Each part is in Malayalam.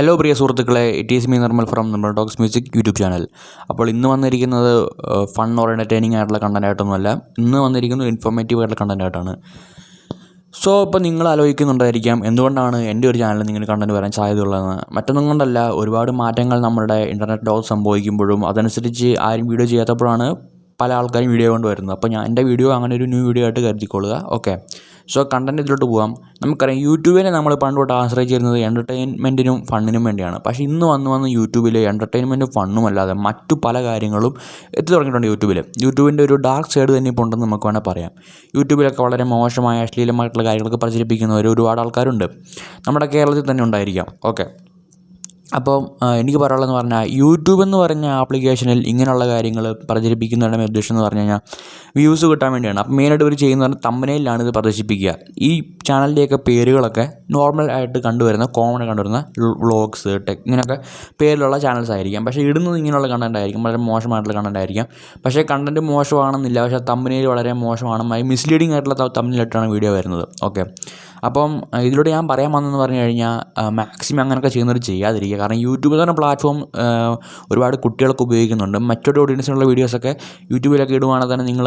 ഹലോ പ്രിയ സുഹൃത്തുക്കളെ. It is me Nirmal from Nirmal talks music YouTube channel അപ്പോൾ ഇന്ന് വന്നിരിക്കുന്നത് ഫൺ ഓർ എന്റർടൈനിങ് ആയിട്ടുള്ള കണ്ടന്റ് ആയിട്ടൊന്നുമല്ല. ഇന്ന് വന്നിരിക്കുന്നത് ഇൻഫോർമേറ്റീവ് ആയിട്ടുള്ള കണ്ടന്റ് ആയിട്ടാണ്. സോ ഇപ്പോൾ നിങ്ങൾ ആലോചിക്കുന്നുണ്ടായിരിക്കാം എന്തുകൊണ്ടാണ് എന്റെ ഒരു ചാനലിൽ നിങ്ങൾ കണ്ടന്റ് വരാൻ സാധ്യതയുള്ളതെന്ന്. മറ്റൊന്നും കൊണ്ടല്ല ഒരുപാട് മാറ്റങ്ങൾ നമ്മുടെ ഇന്റർനെറ്റ് ലോകം സംഭവിക്കുമ്പോഴും അതനുസരിച്ച് ആരും വീഡിയോ ചെയ്യാത്തപ്പോഴാണ് പല ആൾക്കാരും വീഡിയോ കൊണ്ട് വരുന്നത് അപ്പോൾ ഞാൻ എന്റെ വീഡിയോ അങ്ങനെ ഒരു ന്യൂ വീഡിയോ ആയിട്ട് കരുതിക്കൊള്ളുക. ഓക്കെ സോ കണ്ടന്റ് ഇതിലോട്ട് പോകാം നമുക്കറിയാം യൂട്യൂബിനെ നമ്മൾ പണ്ട് തൊട്ട് ആശ്രയിച്ചിരുന്നത് എന്റർടൈൻമെന്റിനും ഫണ്ണിനും വേണ്ടിയാണ്. പക്ഷേ ഇന്ന് വന്ന് വന്ന് യൂട്യൂബിൽ എന്റർടൈൻമെന്റും ഫണ്ണും അല്ലാതെ മറ്റു പല കാര്യങ്ങളും എത്തി തുടങ്ങിയിട്ടുണ്ട് യൂട്യൂബിൽ യൂട്യൂബിന്റെ ഒരു ഡാർക്ക് സൈഡ് തന്നെ ഇപ്പോൾ ഉണ്ടെന്ന് നമുക്ക് വേണമെങ്കിൽ പറയാം. യൂട്യൂബിലൊക്കെ വളരെ മോശമായ അശ്ലീലമായിട്ടുള്ള കാര്യങ്ങളൊക്കെ പ്രചരിപ്പിക്കുന്നവർ ഒരുപാട് ആൾക്കാരുണ്ട്. നമ്മുടെ കേരളത്തിൽ തന്നെ ഉണ്ടായിരിക്കാം. ഓക്കെ അപ്പോൾ എനിക്ക് പറയാനുള്ളതെന്ന് പറഞ്ഞാൽ യൂട്യൂബ് എന്ന് പറഞ്ഞ ആപ്ലിക്കേഷനിൽ ഇങ്ങനെയുള്ള കാര്യങ്ങൾ പ്രചരിപ്പിക്കുന്നതിന്റെ ഉദ്ദേശം എന്ന് പറഞ്ഞു കഴിഞ്ഞാൽ വ്യൂസ് കിട്ടാൻ വേണ്ടിയാണ്. അപ്പം മെയിനായിട്ട് ഇവർ ചെയ്യുന്നത് പറഞ്ഞാൽ തമ്മനയിലാണ് ഇത് പ്രദർശിപ്പിക്കുക. ഈ ചാനലിന്റെയൊക്കെ പേരുകളൊക്കെ നോർമൽ ആയിട്ട് കണ്ടുവരുന്ന കോമൺ കണ്ടുവരുന്ന വ്ളോഗ്സ് ടെക് ഇങ്ങനെയൊക്കെ പേരിലുള്ള ചാനൽസ് ആയിരിക്കാം. പക്ഷേ ഇടുന്നത് ഇങ്ങനെയുള്ള കണ്ടന്റ് ആയിരിക്കും. വളരെ മോശമായിട്ടുള്ള കണ്ടന്റ് ആയിരിക്കാം. പക്ഷേ കണ്ടന്റ് മോശമാണെന്നില്ല. പക്ഷേ തമ്മനയിൽ വളരെ മോശമാണ്. മിസ്ലീഡിംഗ് ആയിട്ടുള്ള തമ്പനിലിട്ടാണ് വീഡിയോ വരുന്നത്. ഓക്കെ അപ്പം ഇതിലൂടെ ഞാൻ പറയാൻ വന്നതെന്ന് പറഞ്ഞു കഴിഞ്ഞാൽ മാക്സിമം അങ്ങനെയൊക്കെ ചെയ്യുന്നവർ ചെയ്യാതിരിക്കുക. കാരണം യൂട്യൂബ് എന്ന് പറഞ്ഞ പ്ലാറ്റ്ഫോം ഒരുപാട് കുട്ടികൾക്ക് ഉപയോഗിക്കുന്നുണ്ട്. മറ്റൊരു ഓഡിയൻസിനുള്ള വീഡിയോസൊക്കെ യൂട്യൂബിലൊക്കെ ഇടുവാണെങ്കിൽ തന്നെ നിങ്ങൾ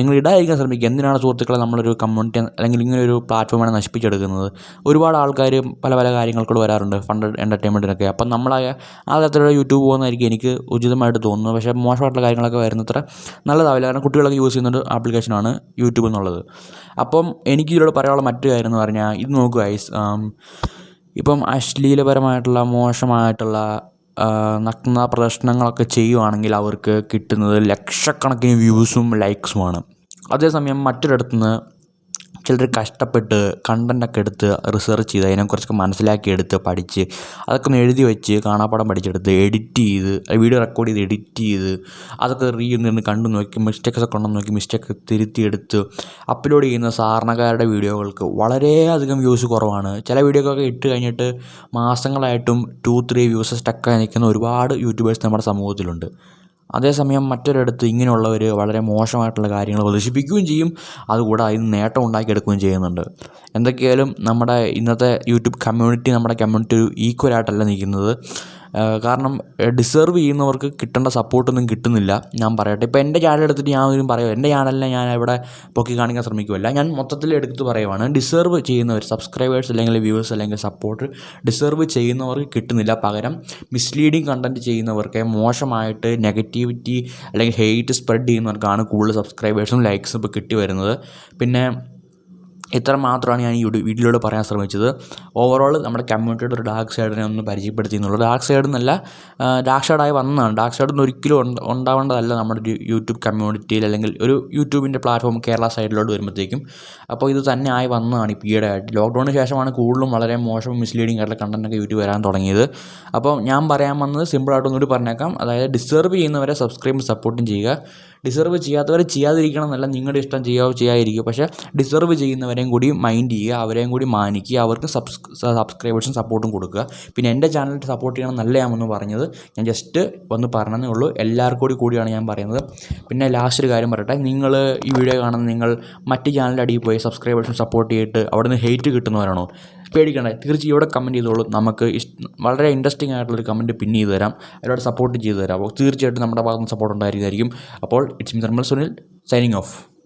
നിങ്ങൾ ഇടാതിരിക്കാൻ ശ്രമിക്കുക. എന്തിനാണ് സുഹൃത്തുക്കളെ നമ്മളൊരു കമ്മ്യൂണിറ്റി അല്ലെങ്കിൽ ഇങ്ങനെ ഒരു പ്ലാറ്റ്ഫോമാണ് നശിപ്പിച്ചെടുക്കുന്നത്? ഒരുപാട് ആൾക്കാർ പല പല കാര്യങ്ങൾക്കൂടെ വരാറുണ്ട്. ഫണ്ട് എന്റർടൈൻമെന്റിനൊക്കെ അപ്പം നമ്മളായ ആ തരത്തിലുള്ള യൂട്യൂബ് പോകുന്നതായിരിക്കും എനിക്ക് ഉചിതമായിട്ട് തോന്നുന്നു പക്ഷേ മോശമായിട്ടുള്ള കാര്യങ്ങളൊക്കെ വരുന്നത്ര നല്ലതാവില്ല. കാരണം കുട്ടികളൊക്കെ യൂസ് ചെയ്യുന്ന ഒരു ആപ്ലിക്കേഷനാണ് യൂട്യൂബ് എന്നുള്ളത്. അപ്പം എനിക്ക് ഇതിലൂടെ പറയാനുള്ള മറ്റു കാര്യം പറഞ്ഞാൽ ഇത് നോക്കുക ഐസ് ഇപ്പം അശ്ലീലപരമായിട്ടുള്ള മോശമായിട്ടുള്ള നഗ്ന പ്രദർശനങ്ങളൊക്കെ ചെയ്യുവാണെങ്കിൽ അവർക്ക് കിട്ടുന്നത് ലക്ഷക്കണക്കിന് വ്യൂസും ലൈക്സുമാണ് അതേസമയം മറ്റൊരിടത്തു നിന്ന് ചിലർ കഷ്ടപ്പെട്ട് കണ്ടന്റൊക്കെ എടുത്ത് റിസർച്ച് ചെയ്ത് അതിനെക്കുറിച്ചൊക്കെ മനസ്സിലാക്കി എടുത്ത് പഠിച്ച് അതൊക്കെ ഒന്ന് എഴുതി വെച്ച് കാണാപ്പാടം പഠിച്ചെടുത്ത് എഡിറ്റ് ചെയ്ത് വീഡിയോ റെക്കോർഡ് ചെയ്ത് എഡിറ്റ് ചെയ്ത് അതൊക്കെ റീ നിന്ന് കണ്ടു നോക്കി മിസ്റ്റേക്സ് ഒക്കെ ഉണ്ടെന്ന് നോക്കി മിസ്റ്റേക്ക് തിരുത്തിയെടുത്ത് അപ്ലോഡ് ചെയ്യുന്ന സാധാരണക്കാരുടെ വീഡിയോകൾക്ക് വളരെയധികം വ്യൂസ് കുറവാണ്. ചില വീഡിയോക്കൊക്കെ ഇട്ട് കഴിഞ്ഞിട്ട് മാസങ്ങളായിട്ടും ടു ത്രീ വ്യൂസ് സ്റ്റക്കായി നിൽക്കുന്ന ഒരുപാട് യൂട്യൂബേഴ്സ് നമ്മുടെ സമൂഹത്തിലുണ്ട്. അതേസമയം മറ്റൊരിടത്ത് ഇങ്ങനെയുള്ളവർ വളരെ മോശമായിട്ടുള്ള കാര്യങ്ങൾ പ്രദർശിപ്പിക്കുകയും ചെയ്യും. അതുകൂടാതെ അതിന് നേട്ടം ഉണ്ടാക്കിയെടുക്കുകയും ചെയ്യുന്നുണ്ട്. എന്തൊക്കെയായാലും നമ്മുടെ ഇന്നത്തെ യൂട്യൂബ് കമ്മ്യൂണിറ്റി നമ്മുടെ കമ്മ്യൂണിറ്റി ഈക്വലായിട്ടല്ല നിൽക്കുന്നത്. കാരണം ഡിസേർവ് ചെയ്യുന്നവർക്ക് കിട്ടേണ്ട സപ്പോർട്ടൊന്നും കിട്ടുന്നില്ല. ഞാൻ പറയട്ടെ. ഇപ്പോൾ എന്റെ ചാനൽ എടുത്തിട്ട് ഞാൻ ഒരു പറയുമോ എന്റെ ചാനലിനെ ഞാൻ ഇവിടെ പൊക്കി കാണിക്കാൻ ശ്രമിക്കുമല്ല ഞാൻ മൊത്തത്തിൽ എടുത്ത് പറയുവാണ് ഡിസേർവ് ചെയ്യുന്നവർ സബ്സ്ക്രൈബേഴ്സ് അല്ലെങ്കിൽ വ്യൂവേഴ്സ് അല്ലെങ്കിൽ സപ്പോർട്ട് ഡിസേർവ് ചെയ്യുന്നവർക്ക് കിട്ടുന്നില്ല. പകരം മിസ്ലീഡിങ് കണ്ടന്റ് ചെയ്യുന്നവർക്ക് മോശമായിട്ട് നെഗറ്റിവിറ്റി അല്ലെങ്കിൽ ഹെയ്റ്റ് സ്പ്രെഡ് ചെയ്യുന്നവർക്കാണ് കൂടുതൽ സബ്സ്ക്രൈബേഴ്സും ലൈക്സും ഇപ്പോൾ കിട്ടി വരുന്നത്. പിന്നെ ഇത്ര മാത്രമാണ് ഞാൻ ഈ വീഡിയോയിലൂടെ പറയാൻ ശ്രമിച്ചത്. ഓവറോൾ നമ്മുടെ കമ്മ്യൂണിറ്റിയുടെ ഒരു ഡാർക്ക് സൈഡിനെ ഒന്ന് പരിചയപ്പെടുത്തി എന്നുള്ളത്. ഡാർക്ക് സൈഡ് എന്നല്ല ഡാർക്ക് സൈഡായി വന്നതാണ്. ഡാർക്ക് സൈഡ് ഒന്നും ഒരിക്കലും ഉണ്ടാവേണ്ടതല്ല നമ്മുടെ യൂട്യൂബ് കമ്മ്യൂണിറ്റിയിൽ അല്ലെങ്കിൽ ഒരു യൂട്യൂബിന്റെ പ്ലാറ്റ്ഫോം കേരള സൈഡിലോട്ട് വരുമ്പോഴത്തേക്കും. അപ്പോൾ ഇത് തന്നെ ആയി വന്നതാണ് ഈ ഈയിടെ ആയിട്ട് ലോക്ക്ഡൗണിന് ശേഷമാണ് കൂടുതലും വളരെ മോശം മിസ്ലീഡിംഗ് ആയിട്ടുള്ള കണ്ടന്റൊക്കെ യൂട്യൂബ് വരാൻ തുടങ്ങിയത്. അപ്പോൾ ഞാൻ പറയാൻ വന്നത് സിമ്പിളായിട്ടൊന്നുകൂടി പറഞ്ഞേക്കാം. അതായത് ഡിസ്റ്റർബ് ചെയ്യുന്നവരെ സബ്സ്ക്രൈബും സപ്പോർട്ടും ചെയ്യുക. ഡിസേർവ് ചെയ്യാത്തവരെ ചെയ്യാതിരിക്കണം എന്നല്ല നിങ്ങളുടെ ഇഷ്ടം ചെയ്യാവോ ചെയ്യാതിരിക്കുക. പക്ഷേ ഡിസേർവ് ചെയ്യുന്നവരെയും കൂടി മൈൻഡ് ചെയ്യുക അവരെയും കൂടി മാനിക്കുക അവർക്ക് സബ്സ് സബ്സ്ക്രൈബേഴ്സും സപ്പോർട്ടും കൊടുക്കുക. പിന്നെ എന്റെ ചാനൽ സപ്പോർട്ട് ചെയ്യണം നല്ലയാമെന്ന് പറഞ്ഞത് ഞാൻ ജസ്റ്റ് ഒന്ന് പറഞ്ഞതേ ഉള്ളൂ. എല്ലാവർക്കും കൂടി കൂടിയാണ് ഞാൻ പറയുന്നത്. പിന്നെ ലാസ്റ്റ് ഒരു കാര്യം പറയട്ടെ. നിങ്ങൾ ഈ വീഡിയോ കാണുന്ന നിങ്ങൾ മറ്റ് ചാനലിന്റെ അടിയിൽ പോയി സബ്സ്ക്രൈബേഴ്സും സപ്പോർട്ട് ചെയ്തിട്ട് അവിടെ നിന്ന് ഹെയ്റ്റ് കിട്ടുന്നവരാണോ? പേടിക്കണ്ട. തീർച്ചയായും ഇവിടെ കമന്റ് ചെയ്തോളൂ. നമുക്ക് വളരെ ഇൻട്രസ്റ്റിംഗ് ആയിട്ടുള്ളൊരു കമന്റ് പിൻ ചെയ്ത് തരാം. അതിലൂടെ സപ്പോർട്ട് ചെയ്ത് തരാം. അപ്പോൾ തീർച്ചയായിട്ടും നമ്മുടെ ഭാഗത്ത് സപ്പോർട്ട് ഉണ്ടായിരിക്കും. അപ്പോൾ it's me Nirmal Sunil signing off